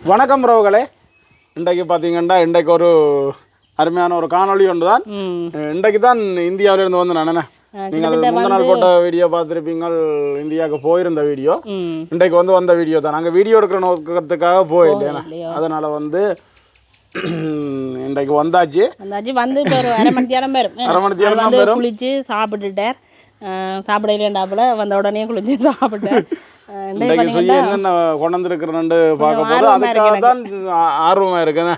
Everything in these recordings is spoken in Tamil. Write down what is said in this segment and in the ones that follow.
வணக்கம் ரோகளே இன்றைக்கு பார்த்தீங்கன்னா இன்றைக்கு ஒரு அருமையான ஒரு காணொளி ஒன்று தான் இன்றைக்கு தான் இந்தியாவிலிருந்து வந்து நானே நீங்கள் முந்தின நாள் போட்ட வீடியோ பார்த்துருப்பீங்கள். இந்தியாவுக்கு போயிருந்த வீடியோ. இன்றைக்கு வந்து வந்த வீடியோ தான். நாங்கள் வீடியோ எடுக்கிற நோக்கத்துக்காக போயில்லையா அதனால் வந்து இன்றைக்கு வந்தாச்சு. அந்தாச்சு வந்து அரை மணி நேரம் பேரும் அரை மணி நேரம் குளிச்சு சாப்பிட்டுட்டார். சாப்பிட இல்லைண்டாப்புல வந்த உடனே குளிச்சு சாப்பிட்டார். அஹ் இன்றைக்கு செய்ய என்னென்ன கொண்டு வந்திருக்கிறேன்னு பார்க்க போது அதுக்காக தான் ஆ- ஆர்வமா இருக்கேன்.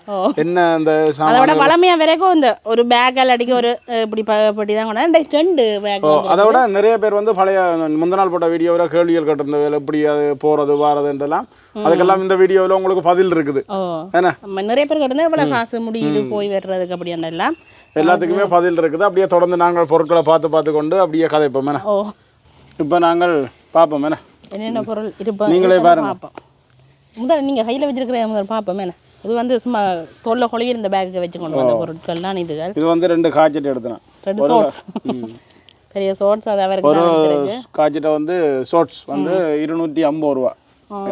என்ன இந்த அதை சாமான் விட பழமையா வரைக்கும் இந்த ஒரு பேக்கால் அடிக்க ஒரு இப்படி பட்டி தான் கொண்டா இன்றைக்கு ரெண்டு பேக் அதை விட நிறைய பேர் வந்து பழைய முந்த நாள் போட்ட வீடியோவில் கேள்விகள் கேட்டிருந்த எப்படி அது போகிறது வாரதுன்றலாம் அதுக்கெல்லாம் இந்த வீடியோவில் உங்களுக்கு பதில் இருக்குது. நம்ம நிறைய பேர் கிட்ட எவ்வளோ காசு முடியுது போய் வர்றதுக்கு அப்படின்னு எல்லாம். எல்லாத்துக்குமே பதில் இருக்குது. அப்படியே தொடர்ந்து நாங்கள் பொருட்களை பார்த்து பார்த்து கொண்டு அப்படியே கதைப்போம் இப்போ நாங்கள் பார்ப்போம் என்ன என்னென்ன பொருள் இருப்பா நீங்களே பாருங்க. பார்ப்போம். முதல்ல நீங்கள் கையில் வச்சிருக்கிற முதல் பார்ப்போம் என்ன? இது வந்து சும்மா தோல்ல கொழுவி இந்த பேக்கு வச்சு கொண்டு வந்த பொருட்கள் தான் இதுகள் இது வந்து ரெண்டு காய்ச்சட்டு எடுத்தேன் ரெண்டு ஷோர்ட்ஸ் பெரிய ஷோர்ட்ஸ் அது அவருக்கு ஒரு காய்ச்சட்டை வந்து ஷோர்ட்ஸ் வந்து இருநூற்றி ஐம்பது ரூபா.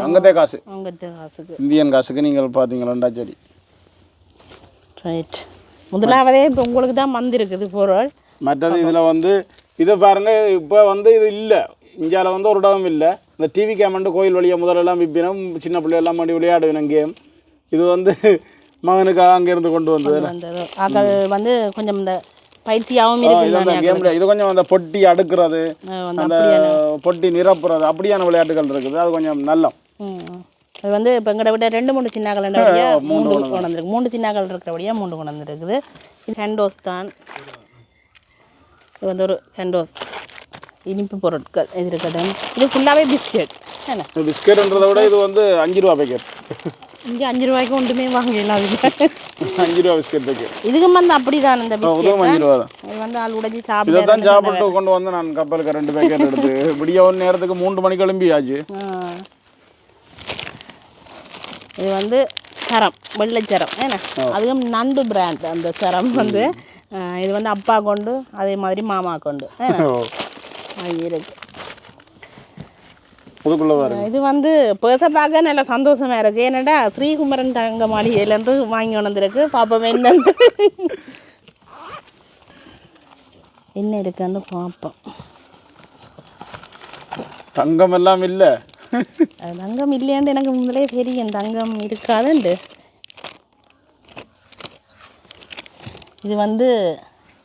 அங்கத்தே காசு. உங்கள்கிட்ட காசுக்கு. இந்தியன் காசுக்கு நீங்கள் பார்த்தீங்களா சரி. ரைட் முதலாவதே இப்போ உங்களுக்கு தான் வந்திருக்குது பொருள். மற்றது இதில் வந்து இதை பாருங்க இப்போ வந்து இது இல்லை. இந்தியாவில் வந்து ஒரு இடமும் இல்லை. இந்த டிவி கேமண்டு கோயில் வழியாக முதல்லலாம் விற்பினோம் சின்ன பிள்ளையெல்லாம் மண்டி விளையாடுவினோம் கேம் இது வந்து மகனுக்காக அங்கேருந்து கொண்டு வந்தது. அது வந்து கொஞ்சம் இந்த பயிற்சியாகவும் இருக்குது இது கொஞ்சம் அந்த பொட்டி அடுக்கிறது அந்த பொட்டி நிரப்புறது அப்படியான விளையாட்டுகள் இருக்குது. அது கொஞ்சம் நல்லம். ம். அது வந்து இப்போ எங்கட விட ரெண்டு மூணு சின்னாக்கள் மூணு கொண்டு வந்திருக்கு. மூணு சின்னாக்கள் இருக்கிறபடியாக மூணு கொண்டு வந்திருக்குது. இது ஹேண்டோஸ் தான். இது வந்து ஒரு ஹேண்டோஸ். இனிப்பு பொருட்கள் இது இருக்கட்டும் இது ஃபுல்லாகவே பிஸ்கெட் என்ன? பிஸ்கெட்ன்றதை விட இது வந்து அஞ்சு ரூபா பேக்கெட் இங்கே அஞ்சு ரூபாய்க்கு ஒன்றுமே வாங்கலாம் அதுக்கு அஞ்சு ரூபா பிஸ்கெட் பேக்கெட் இதுக்கும் வந்து அப்படி தான் இந்த பிஸ்கெட் இதுவும் அஞ்சு ரூபா தான். இது வந்து ஆள் உடைச்சி இதை சாப்பிட தான் சாப்பிட்டு கொண்டு வந்து நான் கப்பலுக்கு ரெண்டு பேக்கெட் எடுத்து விடிய ஒரு நேரத்துக்கு மூன்று மணிக்கு கிளம்பி ஆச்சு. இது வந்து சரம் வெள்ளை சரம். ஏன்னா அதுவும் நண்டு பிராண்ட் அந்த சரம் வந்து இது வந்து அப்பா கொண்டு அதே மாதிரி மாமா கொண்டு. இருக்கு இது வந்து பேச பார்க்க நல்ல சந்தோஷமா இருக்கு. ஏன்னாடா ஸ்ரீகுமரன் தங்க மாளிகையிலேருந்து வாங்கி வந்திருக்கு. பாப்போம் என்னன்னு. என்ன இருக்குன்னு பார்ப்போம் தங்கம் எல்லாம் இல்லை. தங்கம் இல்லையாண்டு எனக்கு முதலே தெரியும். தங்கம் இருக்காதுண்டு. இது வந்து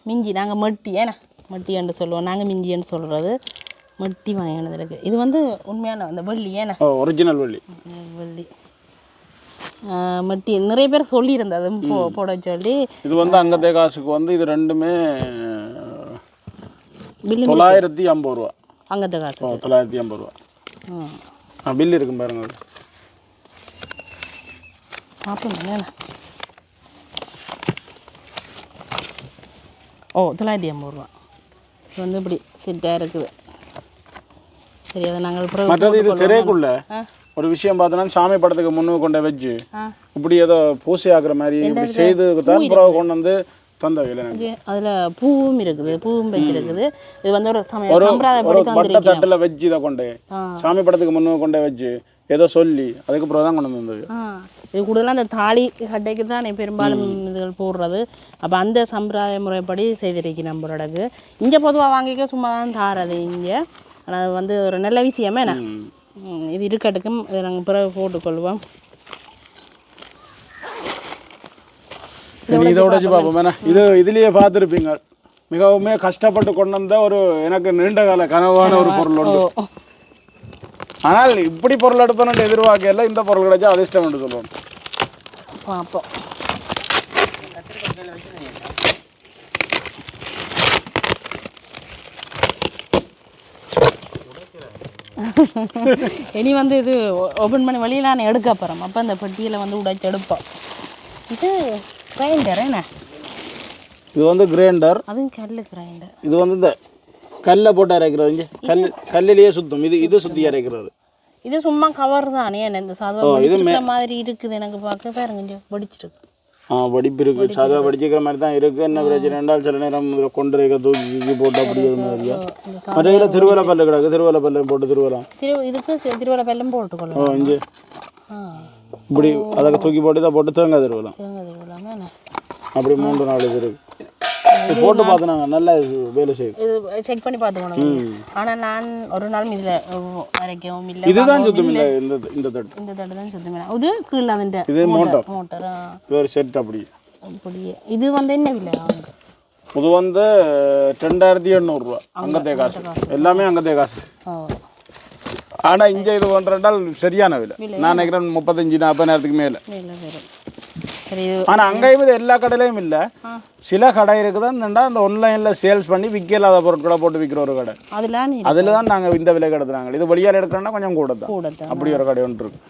மிஞ்சி நாங்கள் மட்டி ஏன்னா மட்டின்னு சொல்லுவோம். நாங்கள் மிஞ்சின்னு சொல்கிறது மட்டி வாங்கினது இருக்கு. இது வந்து உண்மையான அந்த வெள்ளி ஏன்னா ஒரிஜினல் வள்ளி. வெள்ளி. மட்டி. நிறைய பேர் சொல்லியிருந்தது. போட சொல்லி. இது வந்து அங்கத்தே காசுக்கு வந்து இது ரெண்டுமே தொள்ளாயிரத்தி ஐம்பது ரூபா. அங்கத்த காசு தொள்ளாயிரத்தி ஐம்பது ரூபா. ஆ. பில் இருக்கும் பாருங்க. பார்ப்போம் ஓ தொள்ளாயிரத்தி ஐம்பது ரூபா. வந்து இப்படி செட்டாக இருக்குது. சரி அதை நாங்கள் மற்றது இது திரைக்குள்ள. ஒரு விஷயம் பார்த்தோன்னா சாமி படத்துக்கு முன்னு கொண்டு வச்சு இப்படி ஏதோ பூசை ஆகுற மாதிரி இப்படி செய்து தான் பிறகு கொண்டு வந்து அதில் பூவும் இருக்குது பூவும் வச்சிருக்குது இது வந்து ஒரு சம்பிரதாயப்படி தட்டில் வச்சு இதை கொண்டு. சாமி படத்துக்கு முன்னு கொண்டு வச்சு ஏதோ சொல்லி அதுக்கு பிறகு தான் கொண்டு வந்தது இது கூடுதலாக அந்த தாலி கட்டைக்கு தான் பெரும்பாலும் இதுகள் போடுறது. அப்போ அந்த சம்பிரதாய முறைப்படி செய்திருக்கேன் நம்மளோடக்கு இங்கே பொதுவாக வாங்கிக்க சும்மா தான் தாரது இங்கே. ஆனால் வந்து ஒரு நல்ல விஷயமே என்ன? இது இருக்கட்டுக்கும் இதை நாங்கள் பிறகு போட்டுக்கொள்வோம். இதை உடைச்சு பார்ப்போம். இது இதுலயே பார்த்துருப்பீங்க. மிகவுமே கஷ்டப்பட்டு கொண்டு வந்த ஒரு எனக்கு நீண்ட கால கனவான ஒரு பொருள் உண்டு. ஓ. ஆனால் இப்படி பொருள் எடுப்பேன்னு எதிர்பார்க்கல இந்த பொருள் கிடைச்சா அதிர்ஷ்டம் என்று சொல்லுவோம். பார்ப்போம் இனி வந்து இது ஓப்பன் பண்ணி வெளியில நான் எடுக்க போகிறோம் அப்போ அந்த பெட்டியில் வந்து உடைச்சு எடுப்போம். இது கிரைண்டர் என்ன? இது வந்து கிரைண்டர் அதுவும் கல் கிரைண்டர் இது வந்து இந்த கல்லை போட்டு அரைக்கிறது இங்க கல் கல்லிலேயே சுத்தம். இது இது சுத்தி அரைக்கிறது. இது சும்மா கவர் தானே? இந்த சாதம் மாதிரி இருக்குது எனக்கு பார்க்க. பாருங்க கொஞ்சம் வெடிச்சிருக்கு. ஆ படிப்பு இருக்கு. சாதா படிச்சுக்கிற மாதிரி தான் இருக்கு. என்ன பிரச்சனை? ரெண்டால் சில நேரம் இதில் கொண்டு இருக்க தூக்கி தூக்கி போட்டு அப்படி இது மாதிரியா மற்ற இதில் திருவலை பல்லு கிடக்கு. திருவலை பல்ல போட்டு திருவலாம். திரு இதுக்கு திருவள்ள வெல்லம் போட்டுக்கொள்ளலாம் ஓ இங்கே இப்படி அதை தூக்கி போட்டு இதை போட்டு தேங்காய் தருவலாம் அப்படி மூன்று நாலு இது இருக்கு. போட்டு பார்த்துனாங்க. நல்லா இது வேலை செய்யுது. இது செக் பண்ணி பார்த்துக்கணும். ஆனால் நான் ஒரு நாளும் இதில் அரைக்கவும் இல்லை இதுதான் சுத்தம் இல்லை இந்த இந்த தட்டு. இந்த தட்டு தான் சுத்தமே இது கீழே அதுன்ற இது மோட்டர் மோட்டரா. இது ஒரு செட் அப்படி. அப்படியே. இது வந்து என்ன விலை? இது வந்து ரெண்டாயிரத்தி எண்ணூறுரூவா அங்கத்தே காசு. எல்லாமே அங்கத்தே காசு. ஆனால் இங்கே இது பண்ணுறால் சரியான விலை. நான் நினைக்கிறேன் முப்பத்தஞ்சு நாற்பதாயிரத்துக்கு மேலே. ஆனால் அங்கேயும் இது எல்லா கடையிலையும் இல்லை. சில கடை இருக்குதுன்னா அந்த ஆன்லைனில் சேல்ஸ் பண்ணி விற்கலாத பொருட்களை போட்டு விற்கிற ஒரு கடை. அதில் அதில் தான் நாங்கள் இந்த விலை எடுத்துறாங்க. இது வெளியால் எடுக்கிறோன்னா கொஞ்சம் கூட தான் அப்படி ஒரு கடை ஒன்று இருக்கு.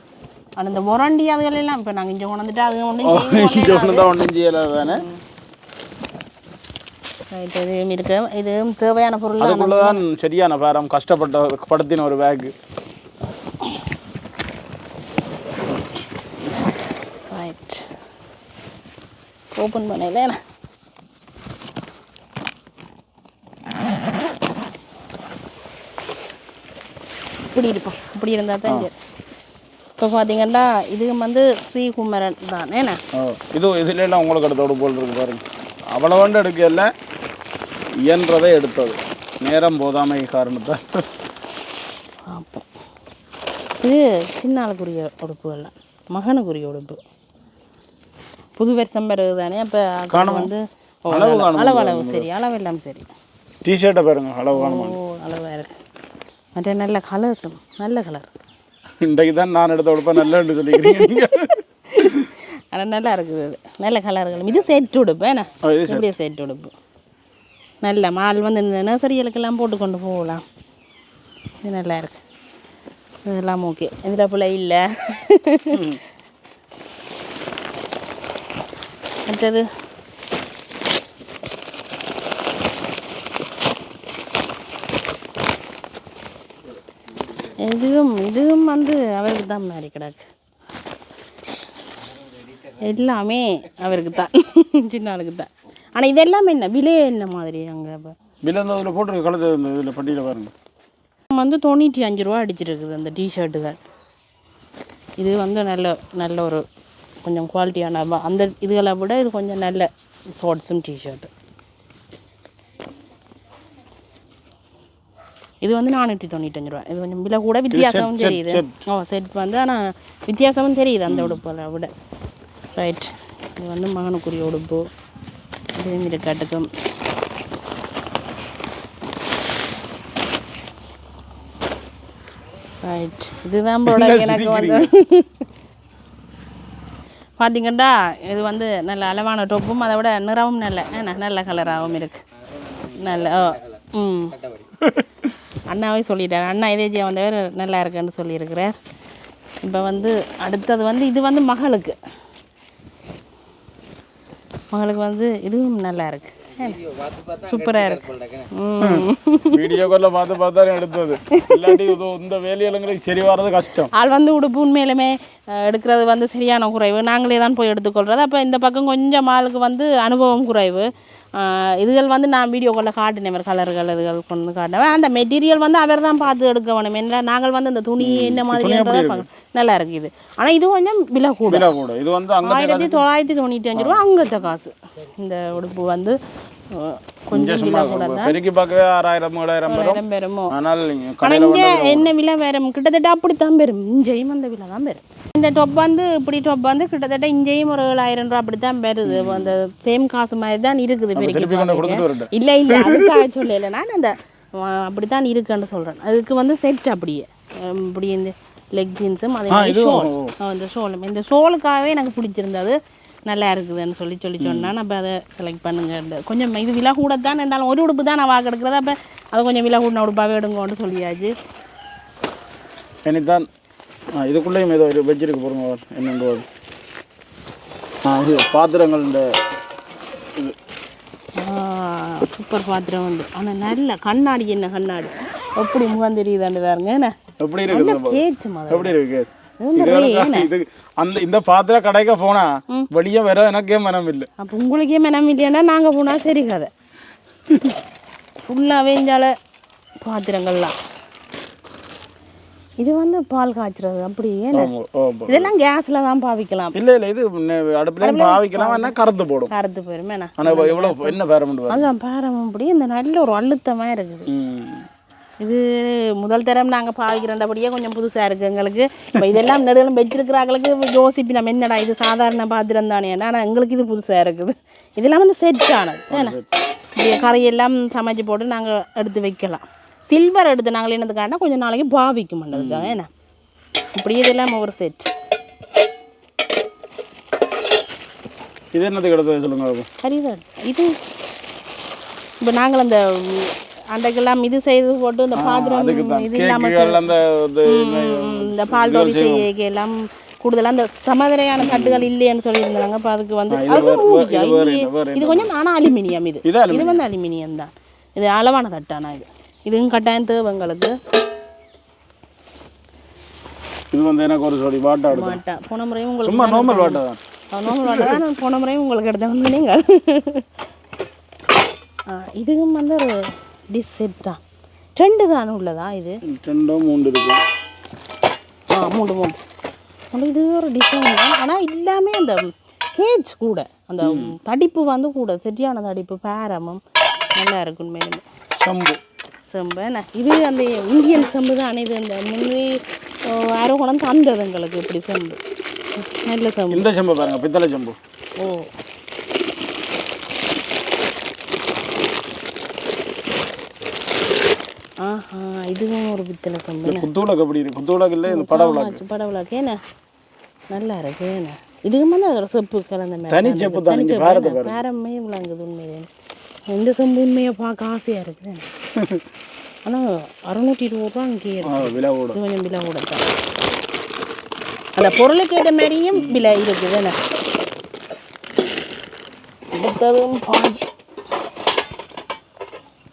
ஆனால் இந்த முரண்டி அதுகள் எல்லாம் இப்போ நாங்கள் இங்கே கொண்டுட்டு அது ஒன்றும் இங்கே ஒன்று தான் ஒன்றும் செய்யலை தானே? இதுவும் இருக்கு. இதுவும் தேவையான பொருள் அதுக்குள்ளே தான் சரியான பாரம் கஷ்டப்பட்ட படுத்தின ஒரு பேக்கு ரைட் ஓப்பன் பண்ணல இப்படி இருப்போம் இப்படி இருந்தால் தான் சரி இப்போ பார்த்தீங்கன்னா இது வந்து ஸ்ரீகுமரன் தான் என்ன இது இதுல எல்லாம் உங்களுக்கு எடுத்தோடு போல் இருக்கு பாருங்க. அவ்வளோ வந்து எடுக்கல. இயன்றதை எடுத்தது. நேரம் போதாமை காரணத்தை பார்ப்போம் இது சின்ன ஆளுக்குரிய உடுப்புகள்லாம் மகனுக்குரிய உடுப்பு. புது வருஷம் பிறகு தானே அப்போ வந்து அளவு அளவு சரி அளவு எல்லாம் சரி. டிஷர்ட்டை பாருங்க அளவு ஓ அளவாக இருக்கு. மற்ற நல்ல கலர்ஸும் நல்ல கலர் இன்றைக்கு தான் நான் எடுத்த உடுப்பா நல்லன்னு சொல்லிக்கிறீங்க. ஆனால் நல்லா இருக்குது இது நல்ல கலர்களும் இது செட் உடுப்பு என்ன? ஓ, இது இப்படியே செட் உடுப்பு? நல்ல மால் வந்து இந்த நர்சரிகளுக்கெல்லாம் போட்டு கொண்டு போகலாம். இது நல்லா இருக்கு. இதெல்லாம் ஓகே இதில் பிள்ளை இல்லை. மற்றது இதுவும் இதுவும் வந்து அவருக்கு தான் மாதிரி கிடக்கு. எல்லாமே அவருக்கு தான். சின்ன ஆளுக்கு தான். ஆனால் இதெல்லாம் என்ன? விலை என்ன மாதிரி அங்கே? இப்போ பில் அந்த இதில் போட்டிருக்கு கலத்து இதில் பட்டியில் பாருங்க. வந்து தொண்ணூற்றி அஞ்சு ரூபா அடிச்சிருக்குது அந்த டிஷர்ட்டுகள் இது வந்து நல்ல நல்ல ஒரு கொஞ்சம் குவாலிட்டியான அந்த இதுகளை விட இது கொஞ்சம் நல்ல ஷார்ட்ஸும் டிஷர்ட்டு இது வந்து நானூற்றி தொண்ணூத்தஞ்சு ரூபா. இது கொஞ்சம் விலை கூட வித்தியாசமும் தெரியுது. ஓ செட் வந்து ஆனால் வித்தியாசமும் தெரியுது அந்த உடுப்புகளை விட. ரைட் இது வந்து மகனுக்குரிய உடுப்பு. இதே மாரி கட்டுக்கும். ரைட் இதுதான் போட எனக்கு வந்து. பார்த்தீங்கன்னா இது வந்து நல்ல அளவான டொப்பும் அதை விட நிறமும் நல்ல. என்ன நல்ல கலராகவும் இருக்குது நல்ல ஓ ம். அண்ணாவே சொல்லிட்டார். அண்ணா இதேஜியா வந்தவர் நல்லா இருக்குன்னு சொல்லியிருக்கிறார். இப்போ வந்து அடுத்தது வந்து இது வந்து மகளுக்கு. மகளுக்கு வந்து இதுவும் நல்லா இருக்குது சூப்பராக இருக்கு. வீடியோ காலில் பார்த்து பார்த்தா எடுத்தது. இல்லாட்டி இது இந்த வேலையிலங்களுக்கு சரி வர்றது கஷ்டம். ஆள் வந்து உடுப்பு உண்மையிலுமே எடுக்கிறது வந்து சரியான குறைவு. நாங்களே தான் போய் எடுத்துக்கொள்கிறது அப்போ இந்த பக்கம் கொஞ்சம் ஆளுக்கு வந்து அனுபவம் குறைவு. இதுகள் வந்து நான் வீடியோக்களில் காட்டினேன். கலர்கள் இதுகள் கொண்டு காட்டினேன். அந்த மெட்டீரியல் வந்து அவர் தான் பார்த்து எடுக்க வேணும். என்ன நாங்கள் வந்து இந்த துணி என்ன மாதிரி நல்லா இருக்கு இது. ஆனால் இது கொஞ்சம் விலை கூட. ஆயிரத்தி தொள்ளாயிரத்தி தொண்ணூற்றி அஞ்சு ரூபா அங்கத்த காசு. இந்த உடுப்பு வந்து கொஞ்சம் தான் பெருக்கி பார்க்கவே ஆறாயிரம் ஏழாயிரம் வரும். ஆனால் ஆனால் இங்கே என்ன விலை வரும்? கிட்டத்தட்ட அப்படித்தான் பெறும் இங்கேயும் அந்த விலை தான் பெறும் இந்த டொப் வந்து இப்படி டொப் வந்து கிட்டத்தட்ட இங்கேயும் ஒரு ஏழாயிரம் ரூபா அப்படி தான் அந்த சேம் காசு மாதிரி தான் இருக்குது பெருக்கி இல்லை இல்லை. அதுக்காக சொல்லலை நான் அந்த அப்படி தான் இருக்குன்னு சொல்கிறேன் அதுக்கு வந்து செட் அப்படியே. இப்படி இந்த லெக் ஜீன்ஸும் அதே மாதிரி ஷோல் இந்த ஷோலும் இந்த ஷோலுக்காகவே எனக்கு பிடிச்சிருந்தது. நல்லா இருக்குதுன்னு சொல்லி சொல்லி சொன்னா அப்போ அதை செலக்ட் பண்ணுங்க. கொஞ்சம் இது விலை கூட தான் இருந்தாலும் ஒரு உடுப்பு தான் நான் வாக்கு எடுக்கிறது. அப்போ அதை கொஞ்சம் விலை கூடின உடுப்பாகவே எடுங்கன்னு சொல்லியாச்சு. இனிதான் ஆ இதுக்குள்ளேயும் ஏதோ இருக்கு பாருங்க என்னென்று இது பாத்திரங்கள் இந்த சூப்பர் பாத்திரம் வந்து. ஆனால் நல்ல கண்ணாடி என்ன கண்ணாடி? எப்படி முகம் தெரியுதாண்டு பாருங்க என்ன? எப்படி இருக்குது கேச்சு மாதிரி. எப்படி இருக்கு அந்த இந்த பாத்திர கடைக்கு போனா வெளியே வர எனக்கே மனம் இல்லை அப்போ உங்களுக்கே மனம் இல்லையானா நாங்கள் போனால் சரி கதை. ஃபுல்லாகவே இஞ்சால பாத்திரங்கள்லாம். இது வந்து பால் காய்ச்சுறது அப்படி ஏன்னா ஆமா, ஆமா. இதெல்லாம் கேஸ்ல தான் பாவிக்கலாம். இல்ல இல்ல இது அடுப்புலையும் பாவிக்கலாம் என்ன கறந்து போடும். போயிருமே என்ன ஆனா எவ்வளவு என்ன வரும் அதுதான் பாரம் அப்படி இந்த நல்ல ஒரு அழுத்தமா இருக்குது. இது முதல் தரம் நாங்கள் பாவிக்கிறண்டபடியே கொஞ்சம் புதுசாக இருக்குது எங்களுக்கு. இப்போ இதெல்லாம் நெடுகளும் வச்சிருக்கிறாங்களுக்கு யோசிப்பு நம்ம என்னடா இது சாதாரண பாத்திரம் தானே? ஆனால் எங்களுக்கு இது புதுசாக இருக்குது. இதெல்லாம் வந்து செட் ஆனது ஏன்னா இப்படி கறியெல்லாம் சமைச்சு போட்டு நாங்கள் எடுத்து வைக்கலாம். சில்வர் எடுத்து நாங்கள் என்னதுக்காக கொஞ்சம் நாளைக்கு பாவிக்க மாட்டதுக்காக ஏன்னா. இப்படி இதெல்லாம் ஒரு செட் இது என்னத்துக்கு எடுத்தது சொல்லுங்க. சரிதான் இது இப்போ நாங்கள் அந்த அன்றைக்கெல்லாம் இது செய்து போட்டு இந்த பாத்திரம் இது இல்லாமல் கேக்குகள் அந்த இது ம், இந்த பால் டோபி செய்ய எல்லாம் கூடுதலாக அந்த சமதரையான தட்டுகள் இல்லைன்னு சொல்லியிருந்தாங்க. அப்போ அதுக்கு வந்து இது கொஞ்சம் ஆனால் அலுமினியம் இது. இது வந்து அலுமினியம் தான். இது அளவான தட்டானா இது. இதுவும் கட்டாயம் தேவை எங்களுக்கு இது வந்து எனக்கு ஒரு ஜோடி வாட்டா மாட்டா போன முறையும் உங்களுக்கு சும்மா நார்மல் வாட்டா தான். நோம்பல் வாட்டை தான். போன முறையும் உங்களுக்கு எடுத்து வந்து நீங்கள் இதுவும் வந்து ஒரு டிஷ் செட் தான். ரெண்டு தான் உள்ளதா இது? ரெண்டோ மூணு இருக்கு. ஆ மூணு மூணு ஆனால் இது ஒரு டிசைன் தான் ஆனால் எல்லாமே அந்த கேஜ் கூட அந்த தடிப்பு வந்து கூட சரியான தடிப்பு பேரமும் நல்லா இருக்கும் மேலும். சம்பு. செம்பு என்ன? இது அந்த இந்தியன் செம்பு தான். இது இந்த முன்னே யாரோ கொண்டு தந்தது எங்களுக்கு இப்படி செம்பு. நல்ல செம்பு. இந்த செம்பு பாருங்க பித்தளை செம்பு. ஓ. இதுவும் ஒரு இந்த குத்துவிளக்கு எப்படி இருக்கு? குத்துவிளக்கு இல்லை இந்த பட விளக்கு? படவுலாக்கு என்ன நல்லா இருக்கு என்ன இதுக்கு மேலே ஒரு செப்பு கலந்த மாதிரி தனி செப்பு தான் பாருங்க பேரமே விளங்குது உண்மையிலே. இந்த செம்பு உண்மையை பார்க்க ஆசையாக இருக்குது ஆனால் அறுநூற்றி இருபது ரூபா இங்கே விலை கொஞ்சம் விலை கூட தான். அந்த பொருளுக்கு ஏற்ற மாதிரியும் விலை இருக்குது என்ன அடுத்ததும் பாய்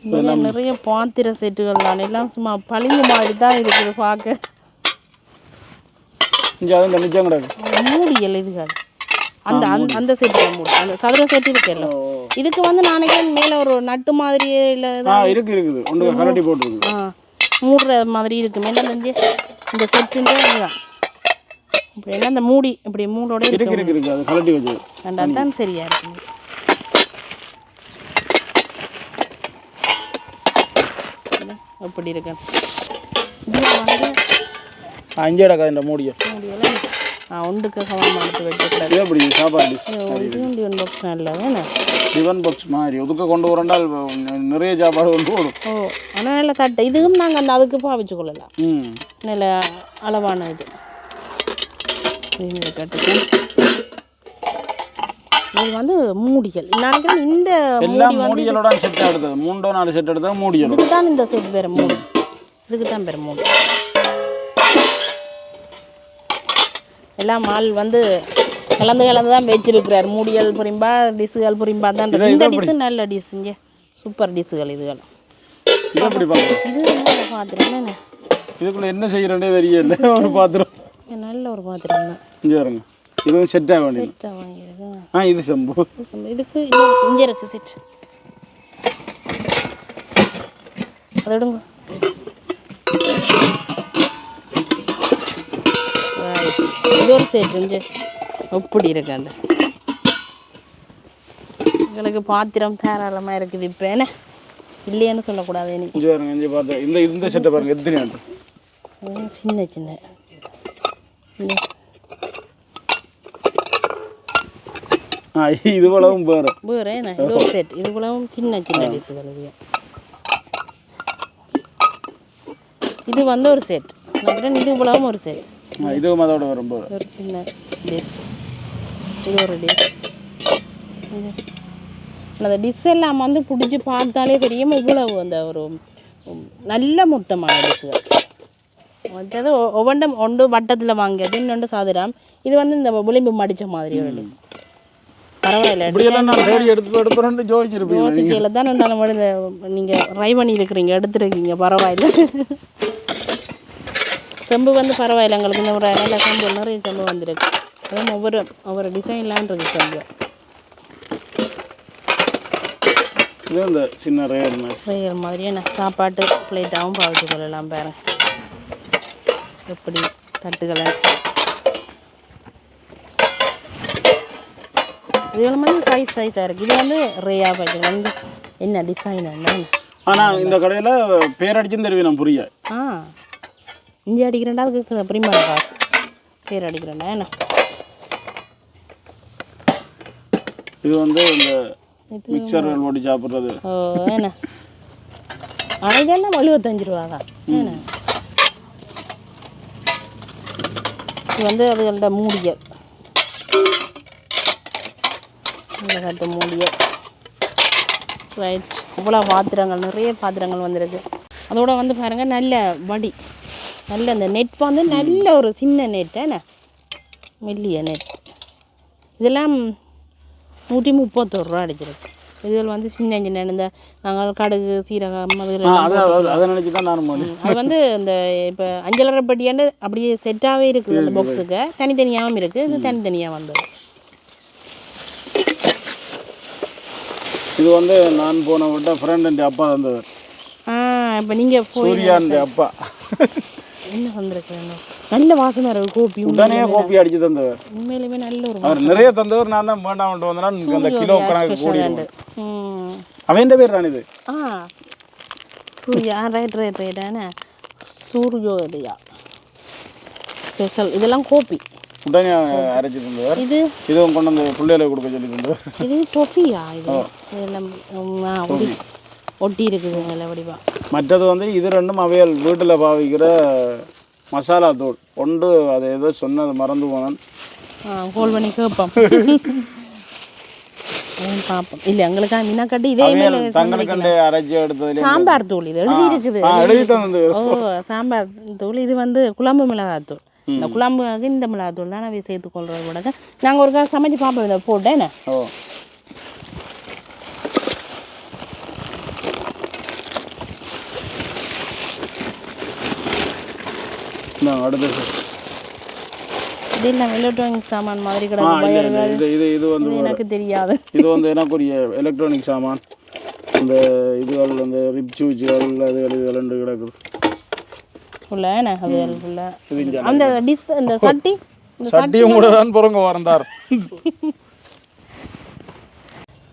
இதெல்லாம் நிறைய பாத்திர செட்டுகள் தான் எல்லாம் சும்மா பளிங்கு மாதிரி தான் இருக்குது பார்க்க. கிடக்கு. மூடியல் இதுகள் அந்த அந்த அந்த செட்டு மூடி. அந்த சதுர செட்டு இருக்குல்ல. இதுக்கு வந்து நாளைக்கு மேலே ஒரு நட்டு மாதிரி இல்லை ஆ இருக்கு இருக்குது. ஒன்று கரண்டி போட்டுருக்கு. ஆ மூடுற மாதிரி இருக்கு. மேலே வந்து இந்த செட்டுன்ற இதுதான். இப்படி எல்லாம் இந்த மூடி இப்படி மூடோட இருக்கு இருக்கு இருக்கு இருக்கு. அது கரண்டி வச்சு ரெண்டாவது தான் சரியா இருக்கு. இல்ல, எப்படி இருக்கு இது வந்து அஞ்சே இடக்கா இந்த மூடியை. மூடியெல்லாம் ஒன்றுக்கு சமமாக எடுத்து வைக்கக்கூடாது. எப்படி சாப்பாடு இதுவும் டிவன் பாக்ஸ் நல்ல வேணா. டிஃபன் பாக்ஸ் மாதிரி. ஒதுக்க கொண்டு வரண்டால் நிறைய சாப்பாடு கொண்டு வரும். ஓ ஆனால் நல்ல தட்டை. இதுவும் நாங்கள் அந்த அதுக்கு பாவிச்சு கொள்ளலாம். நல்ல அளவான இது. கட்டுக்கு இது வந்து மூடிகள். நான் நினைக்கிறேன் இந்த எல்லாம் மூடிகளோட செட் எடுத்தது. மூண்டோ நாலு செட் எடுத்தா மூடிகளும். இதுக்கு தான் இந்த செட் பேர் மூடி. இதுக்கு தான் பேர் மூடி. எல்லாம் மால் வந்து கலந்து கலந்து தான் வச்சிருக்கிறார் மூடிகள் புரிம்பா டிஷ்ஷுகள் புரிம்பா தான். இந்த டிஷ்ஷு நல்ல டிஷ் இங்கே. சூப்பர் டிஷ்ஷுகள் இதுகள். இது எப்படி பார்க்கலாம் இது நல்ல பாத்திரம்? என்ன இதுக்குள்ள என்ன செய்யறேன்னே தெரியல. ஒரு பாத்திரம். நல்ல ஒரு பாத்திரம் தான். இங்கே பாருங்க. ஆக வேண்டியது. செட்டாக வாங்கியிருக்கேன் ஆ இது செம்பு. இதுக்கு இன்னொரு இங்கே இருக்கு செட் அதை Right. இது ஒரு செட் இங்கே. எப்படி இருக்கு அந்த எங்களுக்கு பாத்திரம் தாராளமாக இருக்குது இப்போ என்ன? இல்லைன்னு சொல்லக்கூடாது எனக்கு. இந்த இந்த செட்டை பாருங்க எத்தனை இது சின்ன சின்ன. இந்த ஆ இது போலவும் பேர் வேறு என்ன இது ஒரு செட் இது போலவும் சின்ன சின்ன டிஷ்ஷுகள் இது இது வந்து ஒரு செட் அப்புறம் இது போலவும் ஒரு செட் இதுவும் அதோட வரும் ஒரு சின்ன டிஷ் இது ஒரு டிஷ் அந்த டிஷ் எல்லாம் வந்து பிடிச்சி பார்த்தாலே தெரியும் இவ்வளவு அந்த ஒரு நல்ல மொத்தமான டிஷ்ஷுகள் மற்றது ஒவ்வொன்றும் ஒன்று வட்டத்தில் வாங்கியது இன்னொன்று சாதிரம் இது வந்து இந்த விளிம்பு மடித்த மாதிரி ஒரு டிஷ் பரவாயில்ல. இப்படியெல்லாம் நான் தேடி எடுத்து எடுப்புறேன்னு ஜோதிச்சிருப்பீங்க யோசிக்கையில் தான் இருந்தாலும் இந்த நீங்கள் ட்ரை பண்ணி இருக்கிறீங்க எடுத்துருக்கீங்க பரவாயில்ல. செம்பு வந்து பரவாயில்ல எங்களுக்கு. இந்த ஒரு நல்ல செம்பு நிறைய செம்பு வந்திருக்கு. அதுவும் ஒவ்வொரு ஒவ்வொரு டிசைன்லாம் இருக்கு செம்பு. இது இந்த சின்ன ரேர் ரயில் மாதிரி என்ன சாப்பாட்டு பிளேட்டாகவும் பாவிச்சு கொள்ளலாம் பாருங்க. எப்படி தட்டுகளை இதுகள் வந்து சைஸ் சைஸாக இருக்குது இது வந்து ரேயா பேக்கெட் வந்து என்ன டிசைன் என்ன? ஆனால் இந்த கடையில் பேரடிச்சும் தெரிவினம் புரிய ஆ. இஞ்சி அடிக்கிறேன்டா அதுக்கு பிரிமான காசு பேர் அடிக்கிறேன்டா என்ன? இது வந்து இந்த மிக்சர்கள் ஓட்டி சாப்பிட்றது. ஓ என்ன? ஆனால் இதெல்லாம் எழுபத்தஞ்சு ரூபா தான் என்ன? இது வந்து அதுகளோட மூடிய இந்த கட்டு மூடிய ரைட். இவ்வளோ பாத்திரங்கள் நிறைய பாத்திரங்கள் வந்திருக்கு. அதோட வந்து பாருங்க நல்ல வடி. நல்ல அந்த நெட் வந்து நல்ல ஒரு சின்ன நெட் என்ன? மெல்லிய நெட் இதெல்லாம் நூற்றி முப்பத்தோரு ரூபா அடிச்சிருக்கு. இதில் வந்து சின்ன சின்ன இந்த நாங்கள் கடுகு சீரகம் அது வந்து இந்த இப்போ அஞ்சலரை பெட்டியாண்டு அப்படியே செட்டாகவே இருக்குது அந்த பாக்ஸுக்கு தனித்தனியாகவும் இருக்குது இது தனித்தனியாக வந்தது. இது வந்து நான் போன விட்ட ஃப்ரெண்ட் அப்பா தந்தவர் ஆ இப்போ நீங்கள் சூர்யான் அப்பா. என்ன வந்திருக்கு? நல்ல வாசனை இருக்கு கோப்பி உடனே கோப்பி அடிச்சு தந்தவர். உண்மையிலுமே நல்ல ஒரு அவர் நிறைய தந்தவர். நான் தான் வேண்டாம் வந்தேன்னா அந்த கிலோ கணக்கு கூடி அவன் பேர் தான் இது. ஆ. Surya right right right Suryodaya. Special இதெல்லாம் கோப்பி உடனே அரைச்சி தந்தவர் இது? இதுவும் கொண்டு வந்து பிள்ளைகளை கொடுக்க சொல்லி தந்தவர் இது டொஃபியா? இது இதெல்லாம் ம், ஆ, ஒட்டி ஒட்டி இருக்குது மற்றது வந்து இது ரெண்டும் அவையல் வீட்டில் பாவிக்கிற மசாலா தூள். ஒன்று அதை ஏதோ சொன்னது மறந்து போனேன். கோல் பண்ணி கேட்போம். பார்ப்போம். இல்லை எங்களுக்கா மீனாக்கட்டி இதே அவையல் மாதிரி தங்கனக்கண்டே அரைச்சி எடுத்ததுல சாம்பார் தூள் இது எழுதி இருக்குது ஆ எழுதி தந்தது. ஓ சாம்பார் தூள் இது வந்து குழம்பு மிளகாத்தூள் இந்த குழம்புக்கு இந்த மிளகாத்தூள் தான் நான் சேர்த்துக்கொள்றது கூட நாங்கள் ஒருக்கா சமைச்சு பார்ப்போம் இதை போட்டேன் ஓ. எல்லாம் எலக்ட்ரானிக் சாமான் மாதிரி கிடக்கு இது இது வந்து எனக்கு தெரியாது. இது வந்து எனக்குரிய எலக்ட்ரானிக் சாமான். இந்த இதுகள் அந்த ரிப் சூச்சுகள் அதுகள் இதுகள் கிடக்குது உள்ள என்ன அது உள்ள இது இங்க அந்த டிஸ் அந்த சட்டி சட்டியும் கூட தான் பிறங்க வந்தார்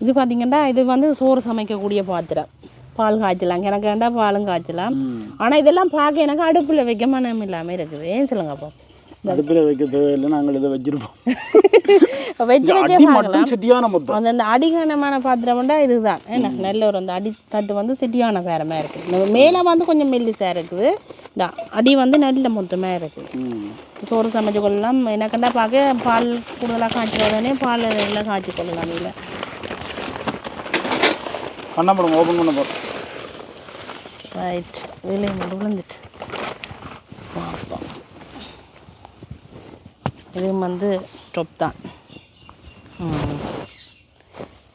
இது பார்த்தீங்கன்னா இது வந்து சோறு சமைக்கக்கூடிய பாத்திரம். பால் காய்ச்சலாம் எனக்கு வேண்டாம் பாலும் காய்ச்சலாம். ஆனால் இதெல்லாம் பார்க்க எனக்கு அடுப்பில் வைக்க மனம் இல்லாமல் இருக்குது. ஏன் சொல்லுங்க அப்போ? அடுப்பில் வைக்க தேவையில்லை நாங்கள் இதை வச்சிருப்போம். வச்சு வச்சே அடி பார்க்கலாம். செட்டியான மொத்தம். அந்த அந்த அடிகனமான பாத்திரம்டா இதுதான். என்ன? நல்ல ஒரு அந்த அடி தட்டு வந்து செட்டியான பேரமாக இருக்குது. மேலே வந்து கொஞ்சம் மெல்லிசாக இருக்குது. இந்த அடி வந்து நல்ல மொத்தமாக இருக்குது. சோறு சமைச்சு கொள்ளலாம். எனக்கண்டா பார்க்க பால் கூடுதலாக காய்ச்சி உடனே பால் எல்லாம் காய்ச்சி கொள்ளலாம் இல்லை போடுங்க ஓப்பன் பண்ண போகிறோம் ரைட் விழுந்துட்டு பார்ப்போம் இது வந்து டொப் தான்.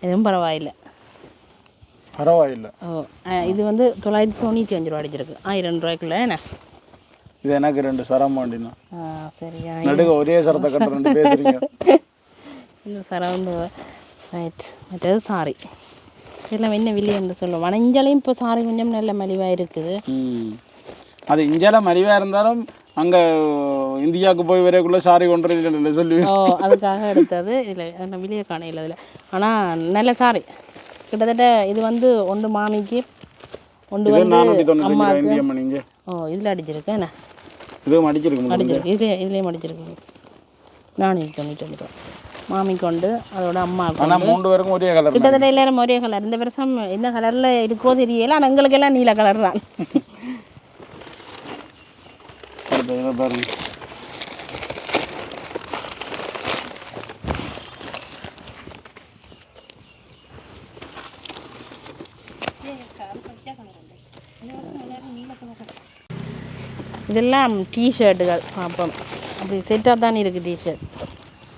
இதுவும் பரவாயில்லை. பரவாயில்லை. ஓ இது வந்து தொள்ளாயிரத்தி தொண்ணூற்றி அஞ்சு ரூபா அடிச்சிருக்கு. ஆயிரம் ரூபாய்க்குள்ள என்ன? இது எனக்கு ரெண்டு சரம் வேண்டினா. சரியா நடுக ஒரே சரத்தை கண்டு ரெண்டு பேசுறீங்க. இந்த சரவுண்டு ரைட் மற்றது சாரி. இதெல்லாம் என்ன விலை என்று சொல்லுவோம். ஆனால் இஞ்சாலையும் இப்போ சாரி கொஞ்சம் நல்ல மலிவாக இருக்குது. அது இந்தியால மலிவாக இருந்தாலும் அங்கே இந்தியாவுக்கு போய் வரைக்குள்ள சாரி கொண்டு சொல்லி. ஓ அதுக்காக எடுத்தது. இதில் விலையை காணையில் அதில். ஆனால் நல்ல சாரி. கிட்டத்தட்ட இது வந்து ஒன்று மாமிக்கு ஒன்று வந்து அம்மாவுக்கு. ஓ இதில் அடிச்சிருக்கு என்ன? இதுவும் அடிச்சிருக்கு. அடிச்சிருக்கு இதுலேயே இதுலேயும் அடிச்சிருக்கு. நானூற்றி தொண்ணூற்றி ரூபா மாமிக்கு உண்டு அதோட அம்மாவுக்கு ஆனா மூன்று பேருக்கும் ஒரே கலர் கிட்டத்தட்ட எல்லாரும் ஒரே கலர் இந்த வருஷம் என்ன கலரில் இருக்கோ தெரியல ஆனால் எங்களுக்கெல்லாம் நீல கலர் தான். அடுத்த பாருங்க இதெல்லாம் டிஷர்ட்டுகள் பார்ப்போம் அப்படி செட்டாக தானே இருக்குது டிஷர்ட்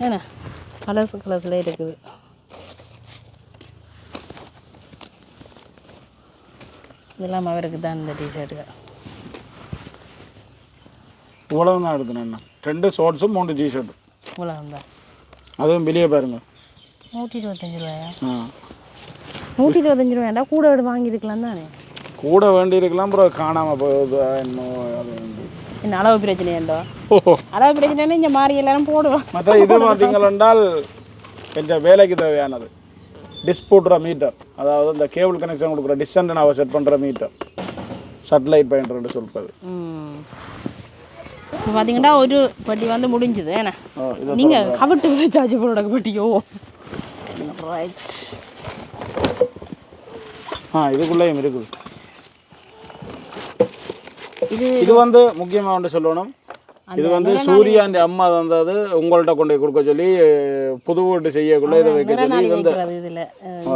ஏன்னா கலர்ஸ் கலர்ஸில் இருக்குது. இதெல்லாம் அவருக்கு தான் இந்த டிஷர்ட்டுகள் இவ்வளவு தான் எடுக்கணும் என்ன ரெண்டு ஷார்ட்ஸும் மூணு டிஷர்ட்டும் இவ்வளோ தான் அதுவும் வெளியே பாருங்க. நூற்றி இருபத்தஞ்சி ரூபாயா? ஆ. நூற்றி இருபத்தஞ்சி ரூபாயாண்டா? கூட எடுத்து வாங்கியிருக்கலாம் தானே? கூட வேண்டி இருக்கலாம் அப்புறம் காணாமல் போகுது என்ன அளவு பிரச்சனை ஓஹோ அளவு பிரச்சனைன்னு இங்கே மாறி எல்லாரும் போடுவோம். மற்ற இது பார்த்தீங்கள் என்றால் கொஞ்சம் வேலைக்கு தேவையானது. டிஸ் போடுற மீட்டர் அதாவது இந்த கேபிள் கனெக்ஷன் கொடுக்குற டிஸ்டன்ட் செட் பண்ணுற மீட்டர் சட்டலைட் பயன்றது சொல்கிறது இப்போ பார்த்தீங்கன்னா ஒரு பட்டி வந்து முடிஞ்சுது ஏன்னா நீங்கள் கவிட்டு சார்ஜ் போட பட்டியோ ரைட் ஆ இதுக்குள்ளேயும் இருக்குது இது இது வந்து முக்கியமாக ஒன்று சொல்லணும் இது வந்து சூர்யாண்டி அம்மா தந்தது உங்கள்கிட்ட கொண்டு கொடுக்க சொல்லி புது வீட்டு செய்யக்குள்ள இதை வைக்க சொல்லி இது வந்து இதில்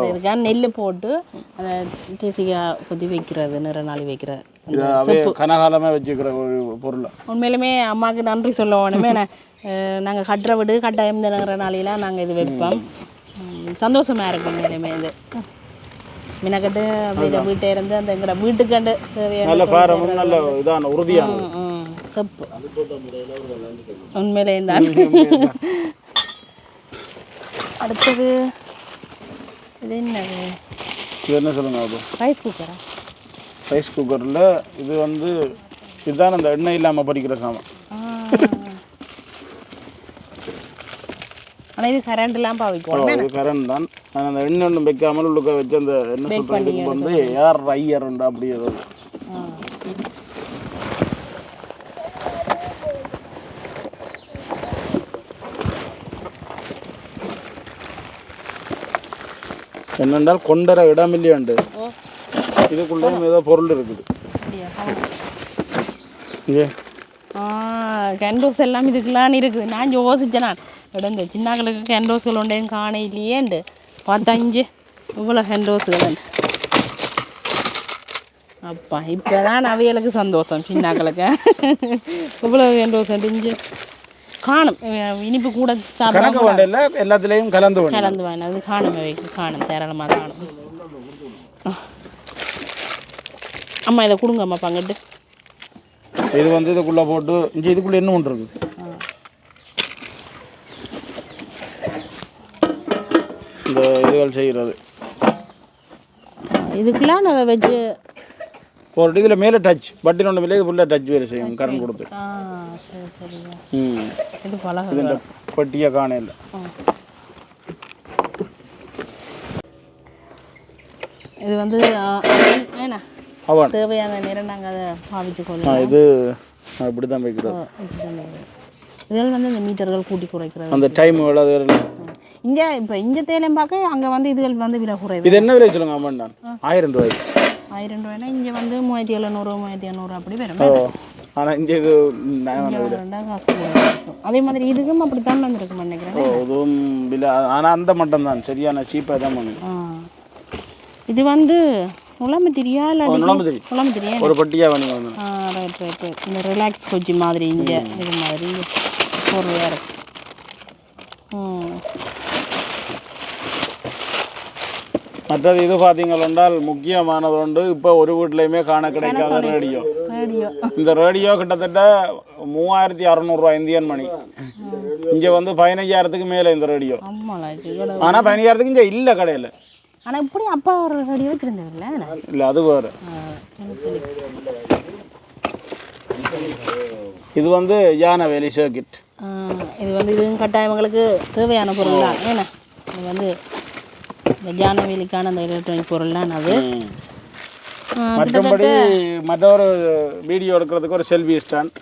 இதுக்காக நெல் போட்டு அதை தேசிக்காய் கொதி வைக்கிறது நிற நாளி வைக்கிறது இதை கனகாலமாக வச்சுக்கிற ஒரு பொருள். உண்மையிலுமே அம்மாவுக்கு நன்றி சொல்ல வேணுமே. நாங்கள் கட்டுற வீடு கட்டாயம் தினங்கிற நாளையெல்லாம் நாங்கள் இது வைப்போம். ம், சந்தோஷமா இருக்கும் உண்மையிலுமே இது. மினக்கட்டு அப்படியே வீட்டை இருந்து அந்த எங்களோட வீட்டுக்கண்டு நல்ல பாரமும் நல்ல இதான உறுதியான. செப்பு. உண்மையிலே தான் அடுத்தது இது என்னது? இது என்ன சொல்லுங்க ரைஸ் குக்கரா ரைஸ் குக்கரில் இது வந்து இதுதான் அந்த எண்ணெய் இல்லாமல் படிக்கிற சாமான். ஆனால் இது கரண்ட்லாம் பாவிக்கும் இது கரண்ட் தான். நான் அந்த எண்ணெய் ஒன்றும் வைக்காமல் உள்ளுக்க வச்சு அந்த என்ன சொல்கிறதுக்கு வந்து ஏர் ரையர் அப்படி ஏதோ. என்னென்றால் கொண்டற இடம் இதுக்குள்ளேயும் ஏதோ பொருள் இருக்குது. கேண்டோஸ் எல்லாம் இதுக்கெல்லாம் இருக்குது. நான் யோசிச்சேன் நான். இடம் இந்த சின்னாக்களுக்கு கேண்டோஸ்கள் உண்டையும் காண இல்லையேண்டு பார்த்தா இஞ்சி. இவ்வளோ கேண்டோஸ்கள் அப்பா இப்போ தான் அவைகளுக்கு சந்தோஷம் சின்னாக்களுக்கு. இவ்வளோ கேண்டோஸ் இஞ்சி. காணும். இனிப்பு கூட சாப்பிட எல்லாத்துலேயும் கலந்து கலந்து வேணும் அது காணும் காணும். தாராளமாக காணும். அம்மா இதை கொடுங்க அம்மா பங்கிட்டு இது வந்து இதுக்குள்ளே போட்டு இங்கே இதுக்குள்ளே இன்னும் ஒன்று இருக்குது இந்த இதுகள் செய்கிறது. இதுக்கெல்லாம் நான் வச்சு ஒரு இதில் மேலே டச் பட்டின் ஒன்று மேலே இது ஃபுல்லாக டச் வேலை செய்யும் கரண்ட் கொடுத்து. ம். இது பழகு இது இந்த பட்டியை காணையில். இது வந்து ஏண்ணா அவன். தேவையான நேரம் நாங்கள் அதை பாவிச்சு கொள்ளலாம். இது இப்படி தான் வைக்கிறது. இதில் வந்து இந்த மீட்டர்கள் கூட்டி குறைக்கிறது. அந்த டைம் அது இங்கே இப்போ இங்கே தேலையும் பார்க்க அங்கே வந்து இதுகள் வந்து விலை குறைவு. இது என்ன விலை சொல்லுங்க அம்மன் நான்? ஆயிரம் ரூபாய்க்கு ஆயிரம் ரூபாய்னா இங்கே வந்து மூவாயிரத்தி எழுநூறு மூவாயிரத்தி இரநூறு அப்படி வரும். ஆனால் இங்கே இது காசு. அதே மாதிரி இதுக்கும் அப்படி தான் வந்திருக்கும் நினைக்கிறேன். இதுவும் விலை. ஆனால் அந்த மட்டம் தான். சரியான சீப்பாக தான் பண்ணுங்க இது வந்து உளம்பு தெரியா இல்லாட்டி நுழம்பு தெரியும் உளம்பு தெரியா ஒரு பட்டியாக ஆ ரைட் ரைட் ரைட் இந்த ரிலாக்ஸ் கொச்சி மாதிரி இங்கே இது மாதிரி பொருளையாக இருக்கு மற்றது இது பார்த்தீங்கள் முக்கியமானது இப்போ ஒரு வீட்லையுமே காண கிடைக்காத ரேடியோ. இந்த ரேடியோ கிட்டத்தட்ட மூவாயிரத்தி அறநூறுவா இந்தியன் மணி. இங்கே வந்து பதினஞ்சாயிரத்துக்கு மேலே இந்த ரேடியோ. ஆனால் பதினஞ்சாயிரத்துக்கு இங்கே இல்லை கடையில். ஆனால் இப்படி அப்பா ஒரு ரேடியோ வச்சுருந்தவர்ல இல்லை அது வேறு. இது வந்து யானவேலி சர்க்கிட் இது வந்து இதுவும் கட்டாயங்களுக்கு தேவையான பொருள் தான். ஏன்னா இது வந்து இந்த ஜானவேலிக்கான அந்த எலக்ட்ரானிக் பொருள் தான் அது. மற்றபடி மற்ற ஒரு வீடியோ எடுக்கிறதுக்கு ஒரு செல்ஃபி ஸ்டாண்ட்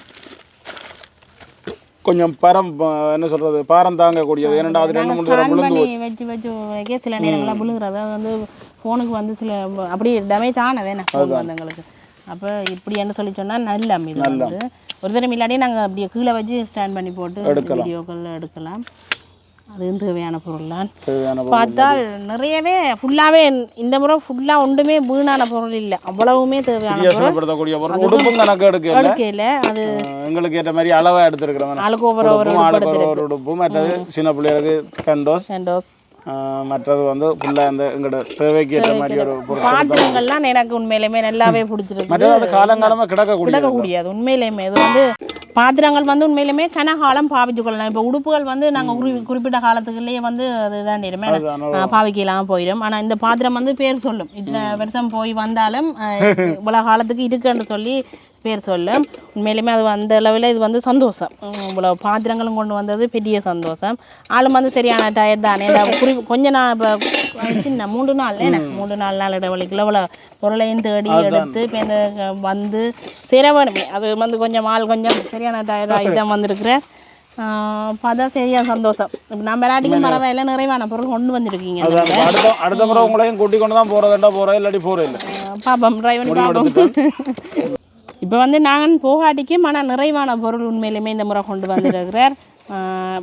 கொஞ்சம் பரம் என்ன சொல்கிறது பாரம் தாங்கக்கூடியது. ஏன்னா அது ரெண்டு மூணு விழுந்து பண்ணி வச்சு வச்சு வைக்க சில நேரங்கள்லாம் விழுங்குறது அது வந்து ஃபோனுக்கு வந்து சில அப்படி டேமேஜ் ஆனது என்ன ஃபோன் வந்து எங்களுக்கு அப்போ இப்படி என்ன சொல்லி சொன்னால் நல்ல அம்மியில் வந்து. ஒரு தடவை இல்லாட்டியே நாங்கள் அப்படியே கீழே வச்சு ஸ்டாண்ட் பண்ணி போட்டு வீடியோக்கள் எடுக்கலாம். அதுவும் தேவையான பொருள் தான். பார்த்தால் நிறையவே ஃபுல்லாகவே இந்த முறை ஃபுல்லாக ஒன்றுமே வீணான பொருள் இல்லை. அவ்வளவுமே தேவையான பொருள். உடுப்பும் கணக்கு எடுக்கல. எடுக்கையில் அது எங்களுக்கு ஏற்ற மாதிரி அளவாக எடுத்துருக்கிறவன் ஆளுக்கு ஒவ்வொரு ஒரு உடுப்பு மற்றது சின்ன பிள்ளைகளுக்கு கண்டோஸ் சென்டோ அஹ் மற்றது வந்து ஃபுல்லாக அந்த எங்களோட தேவைக்கு ஏற்ற மாதிரி ஒரு பாத்திரங்கள்லாம் எனக்கு உண்மையிலுமே நல்லாவே பிடிச்சிருக்கு. மற்றது அது காலங்காலமாக கிடக்கக்கூடிய கிடக்கக்கூடியது உண்மையிலேயுமே இது வந்து பாத்திரங்கள் வந்து உண்மையிலுமே கனகாலம் பாவிச்சு கொள்ளலாம் இப்போ உடுப்புகள் வந்து நாங்கள் குறி குறிப்பிட்ட காலத்துக்குள்ளேயே வந்து அதுதான் நேரமே பாவிக்கலாம் போயிடும் ஆனால் இந்த பாத்திரம் வந்து பேர் சொல்லும். இத்தனை வருஷம் போய் வந்தாலும் இவ்வளோ காலத்துக்கு இருக்குன்னு சொல்லி பேர் சொல்ல. உண்மையிலுமே அது அந்த அளவில் இது வந்து சந்தோஷம். இவ்வளோ பாத்திரங்களும் கொண்டு வந்தது பெரிய சந்தோஷம். ஆளும் வந்து சரியான டயர் தானே. குறி கொஞ்ச நாள் இப்போ மூன்று நாள் என்ன? மூன்று நாலு நாள் இடைவெளிக்குள்ள இவ்வளோ பொருளையும் தேடி எடுத்து இப்போ இந்த வந்து சேர வேணுமே அது வந்து கொஞ்சம் ஆள் கொஞ்சம் சரியான டயர் இதான் வந்திருக்கிறேன் பார்த்தா சரியா சந்தோஷம். இப்போ நம்ம விளையாட்டுக்கும் பரவாயில்ல நிறைவான பொருள் கொண்டு வந்திருக்கீங்க. அடுத்த அடுத்த முறை உங்களையும் கூட்டி கொண்டு தான் போகிறதுண்டா போகிறேன் இல்லாட்டி போகிறேன் பாப்போம். ட்ரை பண்ணி பார்ப்போம் இப்போ வந்து நாங்கள் போகாட்டிக்கும் ஆனால் நிறைவான பொருள் உண்மையிலுமே இந்த முறை கொண்டு வந்திருக்கிறார்.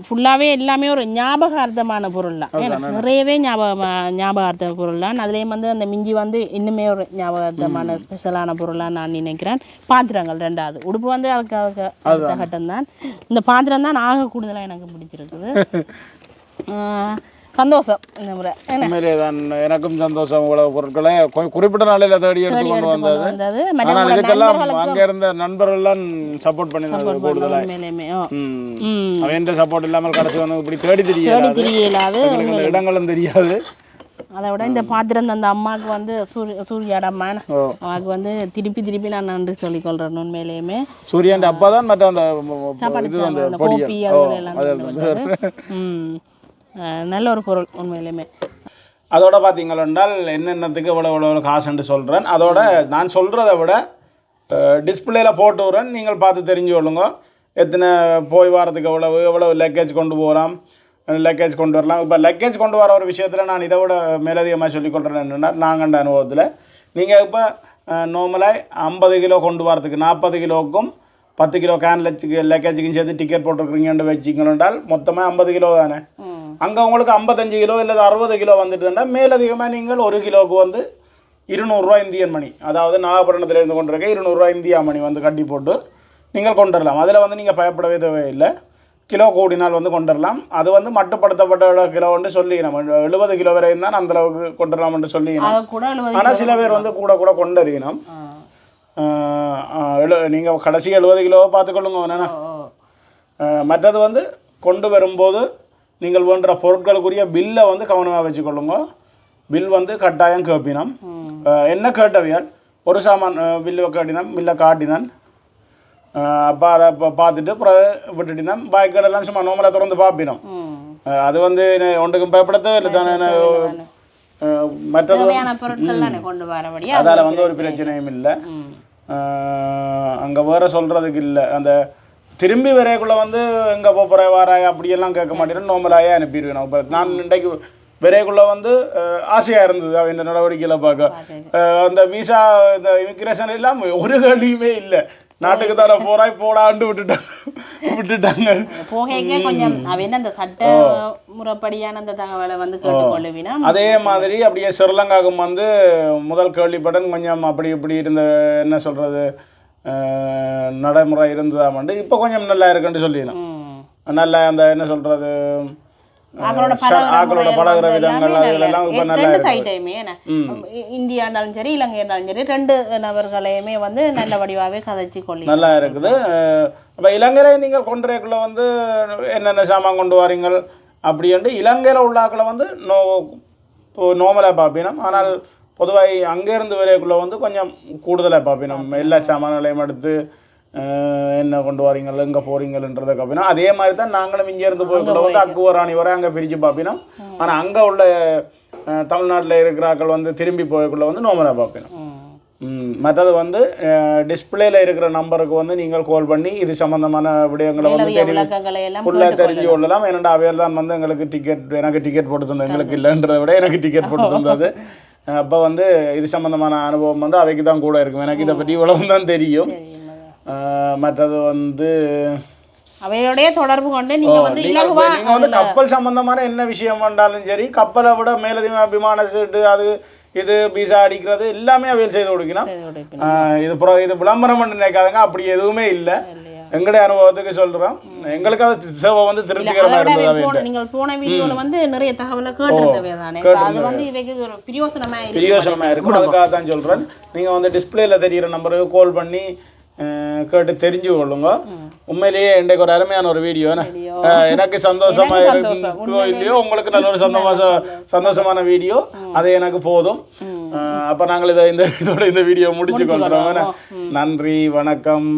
ஃபுல்லாகவே எல்லாமே ஒரு ஞாபகார்த்தமான பொருள் தான் ஏன்னா நிறையவே ஞாபக ஞாபகார்த்த பொருள் தான் அதுலேயும் வந்து அந்த மிஞ்சி வந்து இன்னுமே ஒரு ஞாபகார்த்தமான ஸ்பெஷலான பொருளாக நான் நினைக்கிறேன். பாத்திரங்கள் ரெண்டாவது. உடுப்பு வந்து அதுக்கு அதுக்கு அடுத்த கட்டம் தான் இந்த பாத்திரம் தான் ஆக கூடுதலாக எனக்கு பிடிச்சிருக்குது. சந்தோஷம் இந்த முறை. உண்மையிலே தான் எனக்கும் சந்தோஷம் இவ்வளவு பொருட்களை. குறிப்பிட்ட நாளில் தேடி எடுத்து கொண்டு வந்தது. ஆனால் இதுக்கெல்லாம் அங்கே இருந்த நண்பர்கள்லாம் சப்போர்ட் பண்ணியிருந்தாங்க கூடுதலாக அவன் சப்போர்ட் இல்லாமல் கடைசி வந்து இப்படி தேடி தெரியாது இடங்களும் தெரியாது. அதை விட இந்த பாத்திரம் அந்த அம்மாவுக்கு வந்து சூரிய சூர்யாட அம்மா ஓ. அவளுக்கு வந்து திருப்பி திருப்பி நான் நன்றி சொல்லிக்கொள்கிறேன் உண்மையிலேயுமே. சூரியன் அப்பா தான் மற்ற அந்த சாப்பாடு கோப்பி ஓ கொண்டு நல்ல ஒரு பொருள் உண்மையிலுமே. அதோட பார்த்தீங்கள் என்றால் என்னென்னத்துக்கு இவ்வளோ இவ்வளோ காசுன்னு சொல்கிறேன் அதோட நான் சொல்கிறத விட டிஸ்பிளேல போட்டு விட்றேன். நீங்கள் பார்த்து தெரிஞ்சு கொள்ளுங்க. எத்தனை போய் வரதுக்கு எவ்வளவு எவ்வளவு லக்கேஜ் கொண்டு போகலாம் லக்கேஜ் கொண்டு வரலாம். இப்போ லக்கேஜ் கொண்டு வர ஒரு விஷயத்தில் நான் இதை விட மேலதிகமாக சொல்லிக்கொள்கிறேன் என்னென்னா நாங்கண்ட அனுபவத்தில். நீங்கள் இப்போ நார்மலாக ஐம்பது கிலோ கொண்டு வரதுக்கு நாற்பது கிலோவுக்கும் பத்து கிலோ கேன் லக்கேஜுக்கும் சேர்த்து டிக்கெட் போட்டிருக்கிறீங்கன்னு வச்சிங்களென்றால் மொத்தமாக ஐம்பது கிலோ தானே? அங்கே உங்களுக்கு ஐம்பத்தஞ்சு கிலோ இல்லை அறுபது கிலோ வந்துட்டுன்னா மேலதிகமாக நீங்கள் ஒரு கிலோவுக்கு வந்து இருநூறுவா இந்தியன் மணி. அதாவது நாகப்பட்டினத்தில் இருந்து கொண்டிருக்க இருநூறுவா இந்தியா மணி வந்து கட்டி போட்டு நீங்கள் கொண்டு வரலாம் அதில் வந்து நீங்கள் பயப்படவே தேவையில்லை. கிலோ கூடினால் வந்து கொண்டு வரலாம் அது வந்து மட்டுப்படுத்தப்பட்ட கிலோ வந்து சொல்லி நம்ம எழுபது கிலோ வரையும் தான் அந்த அளவுக்கு கொண்டு வரலாம்னு சொல்லி ஆனால் சில பேர் வந்து கூட கூட கொண்டு அறியணும் எழு நீங்கள் கடைசி எழுபது கிலோவை பார்த்துக்கொள்ளுங்க. வேணா மற்றது வந்து கொண்டு வரும்போது நீங்கள் வேண்டுற பொருட்களுக்குரிய பில்லை வந்து கவனமாக வச்சுக்கொள்ளுங்க. பில் வந்து கட்டாயம் கேட்பினம் என்ன கேட்டவியால் ஒரு சாமான் பில்லு கேட்டினான் பில்லை காட்டினான். அப்போ அதை இப்போ பார்த்துட்டு அப்புறம் விட்டுட்டினான் பாய்க்கடெல்லாம் சும்மா நோமலாக திறந்து பார்ப்பினோம். அது வந்து என்ன- ஒன்றுக்கும் பயப்படத்தே இல்லை தானே மற்றது அதால் வந்து ஒரு பிரச்சனையும் இல்லை. அங்கே வேற சொல்கிறதுக்கு இல்லை. அந்த திரும்பி வரைக்குள்ள வந்து எங்கே போகிற வாராய் அப்படியெல்லாம் கேட்க மாட்டேன் நோமலாயே அனுப்பிடுவேன் நான். இப்போ நான் இன்றைக்கு விரைக்குள்ள வந்து ஆசையாக இருந்தது. அவன் இந்த நடவடிக்கையில் பார்க்க. அந்த விசா இந்த இமிக்ரேஷன் எல்லாம் ஒரு கேள்வியுமே இல்லை. நாட்டுக்கு தானே போறாய் போடாண்டு விட்டுட்டாங்க. விட்டுட்டாங்க. போகைக்கே கொஞ்சம் அவ என்ன அந்த சட்ட முறைப்படியான அந்த தகவலை வந்து கேட்டுக்கொள்ளுவினா அதே மாதிரி அப்படியே ஸ்ரீலங்காவுக்கும் வந்து முதல் கேள்விப்பட்டன் கொஞ்சம் அப்படி இப்படி இருந்த என்ன சொல்கிறது நடைமுறை இருந்ததாமண்டு இப்போ கொஞ்சம் நல்லா இருக்குன்னு சொல்லிடலாம் ம். நல்லா அந்த என்ன சொல்கிறது ஆக்களோட பழகுற விதங்கள் அதெல்லாம் இப்போ நல்லா இ- இந்தியா இருந்தாலும் சரி இலங்கை இருந்தாலும் சரி ரெண்டு நபர்களையுமே வந்து நல்ல வடிவாகவே கதைச்சு கொள்ளி நல்லா இருக்குது. இப்போ இலங்கையில் நீங்கள் கொண்டுறதுக்குள்ள வந்து என்னென்ன சாமான் கொண்டு வரீங்கள் அப்படின்ட்டு இலங்கையில் உள்ள ஆக்களை வந்து நோ நோமலாக பார்ப்பினோம் ஆனால் பொதுவாக அங்கேருந்து வரைக்குள்ள வந்து கொஞ்சம் கூடுதலாக பார்ப்பினோம் எல்லா சாமான்களையும் எடுத்து என்ன கொண்டு வரீங்கள் எங்கே போகிறீங்கன்றதை பார்ப்பினோம் அதே மாதிரி தான் நாங்களும் இங்கேருந்து போய்க்குள்ள வந்து அக்குவராணி வரை அங்கே பிரித்து பார்ப்பினோம் ஆனால் அங்கே உள்ள தமிழ்நாட்டில் இருக்கிற ஆக்கள் வந்து திரும்பி போய்க்குள்ள வந்து நோமலாக பார்ப்பினோம் மற்றது வந்து டிஸ்பிளேல இருக்கிற நம்பருக்கு வந்து நீங்கள் கால் பண்ணி இது சம்பந்தமான விடயங்களை வந்து எல்லாம் ஃபுல்லாக தெரிஞ்சு கொள்ளலாம். ஏன்னா அவையர் தான் வந்து எங்களுக்கு டிக்கெட் எனக்கு டிக்கெட் போட்டு தந்தது. எங்களுக்கு இல்லைன்றதை விட எனக்கு டிக்கெட் போட்டு தந்தது. அப்போ வந்து இது சம்பந்தமான அனுபவம் வந்து அவைக்கு தான் கூட இருக்கும். எனக்கு இதை பற்றி இவ்வளவு தான் தெரியும். மற்றது வந்து அவையோடைய தொடர்பு கொண்டு நீங்க வந்து இலகுவா நீங்க வந்து கப்பல் சம்பந்தமான என்ன விஷயம் வந்தாலும் சரி கப்பலை விட மேலதிக விமான சீட்டு அது இது பீசா அடிக்கிறது எல்லாமே அவையில் செய்து கொடுக்கணும் இது இது விளம்பரம் பண்ணி நினைக்காதங்க. அப்படி எதுவுமே இல்லை? எங்களுடைய அனுபவத்துக்கு சொல்கிறோம் எங்களுக்கு அது சேவை வந்து திருப்திகரமாக இருந்தது நீங்கள் போன வீடியோல வந்து நிறைய தகவலை கேட்டிருந்தவே தானே. அது வந்து இவைக்கு ஒரு பிரியோசனமா இருக்கு. பிரியோசனமாக இருக்கும் அதுக்காக தான் சொல்கிறேன் நீங்கள் வந்து டிஸ்பிளேல தெரிகிற நம்பருக்கு கால் பண்ணி கேட்டு தெரிஞ்சு கொள்ளுங்க. உண்மையிலேயே இன்றைக்கு ஒரு அருமையான ஒரு வீடியோ. எனக்கு சந்தோஷமா சந்தோஷம். இருக்கோ இல்லையோ உங்களுக்கு நல்ல ஒரு சந்தோஷ சந்தோஷமான வீடியோ. அது எனக்கு போதும். அப்போ நாங்கள் இதை இந்த இதோட இந்த வீடியோ முடிச்சு கொண்டுறோம் நன்றி வணக்கம்.